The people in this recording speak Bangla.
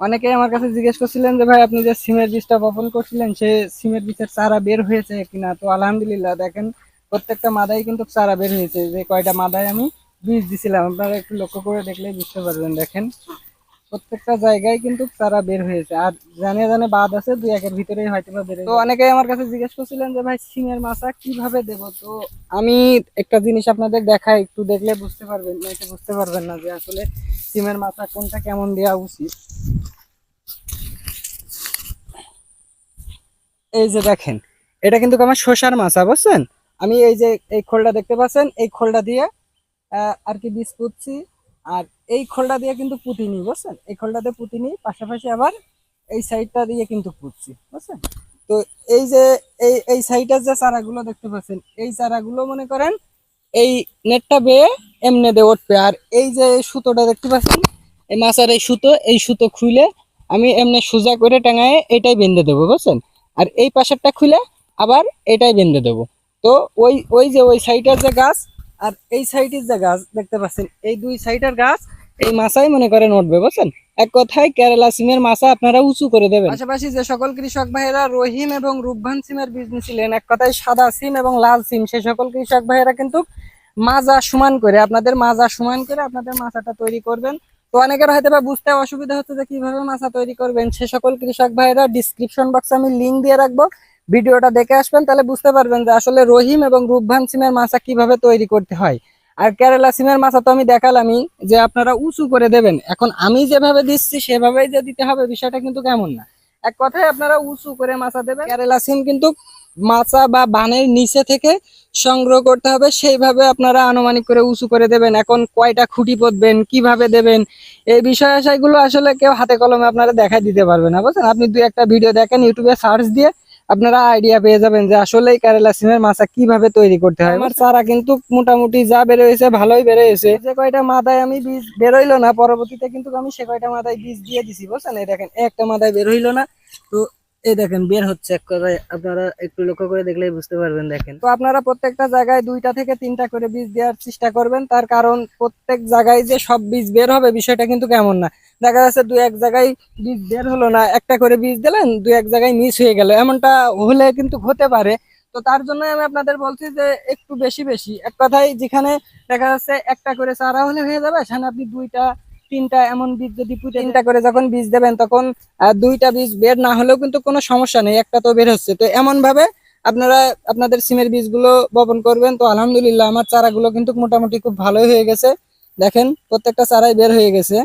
অনেকে আমার কাছে জিজ্ঞেস করছিলেন যে ভাই আপনি যে সিমের বীজটা বপন করছিলেন সে সিমের বীজের চারা বের হয়েছে কিনা? তো আলহামদুলিল্লাহ দেখেন প্রত্যেকটা মাদায় কিন্তু চারা বের হয়েছে। যে কয়টা মাদায় আমি বীজ দিছিলাম আপনারা একটু লক্ষ্য করে দেখলে বুঝতে পারবেন দেখেন। প্রত্যেকটা জায়গায় কিন্তু চারা বের হয়েছে। আর জানে জানে বাদ আছে দুই একের ভিতরেই হয়তো বা বের তো অনেকেই আমার কাছে জিজ্ঞেস করছিলেন যে ভাই সিমের মাছা কীভাবে দেব? তো আমি একটা জিনিস আপনাদের দেখাই একটু দেখলে বুঝতে পারবেন নয়তো বুঝতে পারবেন না যে আসলে সিমের মাথা কোনটা কেমন দেওয়া উচিত। এই যে দেখেন, এটা কিন্তু আমার শসার মাছা বুঝছেন? আমি এই যে এই খোলটা দেখতে পাচ্ছেন, এই খোলটা দিয়ে আর কি বীজ পুঁতছি, আর এই খোলটা দিয়ে কিন্তু পুঁতিনি, বুঝছেন? এই খোলটা দিয়ে পুঁতিনি, পাশাপাশি আবার এই সাইডটা দিয়ে কিন্তু পুঁতছি, বুঝছেন? তো এই যে এই এই সাইডের যে চারাগুলো দেখতে পাচ্ছেন, এই চারাগুলো মনে করেন, এই নেটটা বেয়ে এমনি দিয়ে উঠবে, আর এই যে সুতোটা দেখতে পাচ্ছেন, এই মাছের এই সুতো এই সুতো খুলে আমি এমনি সোজা করে টাঙায় এটাই বেঁধে দেবো, বুঝছেন? আর এই পাশেরটা খুলে আবার এটাই বেঁধে দেবো। তো ওই ওই যে ওই সাইডের যে গাছ আর এই সাইডের যে গাছ, দেখতে পাচ্ছেন? এই দুই সাইডের গাছ এই মাছাই মনে করেন উঠবে, বুঝছেন? এক কথায় কেরালা সিমের মাছা আপনারা উঁচু করে দেবেন। পাশাপাশি যে সকল কৃষক ভাইয়েরা রহিম এবং রূপবান সিমের বীজ নিয়েছিলেন এক কথায় সাদা সিম এবং লাল সিম, সে সকল কৃষক ভাইয়েরা কিন্তু মাজা সমান করে, আপনাদের মাজা সমান করে আপনাদের মাছাটা তৈরি করবেন। তো অনেকের হয়তো বা বুঝতে অসুবিধা হচ্ছে যে কীভাবে মাছা তৈরি করবেন। সে সকল কৃষক ভাইয়েরা ডিসক্রিপশন বক্সে আমি লিঙ্ক দিয়ে রাখব। ভিডিওটা দেখে আসবেন, তাহলে বুঝতে পারবেন যে আসলে রহিম এবং রূপভান সিমের মাছা কীভাবে তৈরি করতে হয়। আর কেরালা সিমের মাছা তো আমি দেখালামই, যে আপনারা উঁচু করে দেবেন। এখন আমি যেভাবে দিচ্ছি, সেভাবেই যে দিতে হবে, বিষয়টা কিন্তু কেমন না। এক কথায় আপনারা উঁচু করে মাছা দেবেন। কেরালা সিম কিন্তু মাছা বা বানের নিচে থেকে সংগ্রহ করতে হবে। সেইভাবে আপনারা আনুমানিক করে উঁচু করে দেবেন। এখন কয়টা খুঁটি পুঁতবেন কীভাবে দেবেন, এই বিষয় আশয়গুলো আসলে কেউ হাতে কলমে আপনারা দেখাই দিতে পারবে না, বুঝছেন? আপনি দুই একটা ভিডিও দেখেন, ইউটিউবে সার্চ দিয়ে আপনারা আইডিয়া পেয়ে যাবেন যে আসলে কেরালা সিমের মাছা কীভাবে তৈরি করতে হয়। আমার চারা কিন্তু মোটামুটি যা বের হয়েছে, ভালোই বের হয়েছে। যে কয়টা মাদায় আমি বীজ বেরোইলো না, পরবর্তীতে কিন্তু আমি সে কয়টা মাদায় বীজ দিয়ে দিছি, বুঝছেন? এই দেখেন, একটা মাদায় বের হইল না। তো এই দেখেন, বের হচ্ছে এক কথায়। আপনারা একটু লক্ষ্য করে দেখলেই বুঝতে পারবেন, দেখেন। তো আপনারা প্রত্যেকটা জায়গায় দুইটা থেকে তিনটা করে বীজ দেওয়ার চেষ্টা করবেন। তার কারণ প্রত্যেক জায়গায় যে সব বীজ বের হবে বিষয়টা কিন্তু কেমন না। দেখা যাচ্ছে দুই এক জায়গায় বীজ বের হলো না, একটা করে বীজ দিলেন, দুই এক জায়গায় মিস হয়ে গেল। এমনটা হলে কিন্তু হতে পারে। তো তার জন্য আমি আপনাদের বলছি যে একটু বেশি বেশি। এক কথায় যেখানে দেখা যাচ্ছে একটা করে চারা হলে হয়ে যাবে, সেখানে আপনি দুইটা তিনটা এমন বীজ যদি তিনটা করে যখন বীজ দেবেন, তখন দুইটা বীজ বের না হলেও কিন্তু কোনো সমস্যা নেই, একটা তো বের হচ্ছে। তো এমন ভাবে আপনারা, আপনাদের সিমের বীজগুলো বপন করবেন। তো আলহামদুলিল্লাহ, আমার চারাগুলো কিন্তু মোটামুটি খুব ভালোই হয়ে গেছে। দেখেন, প্রত্যেকটা চারাই বের হয়ে গেছে।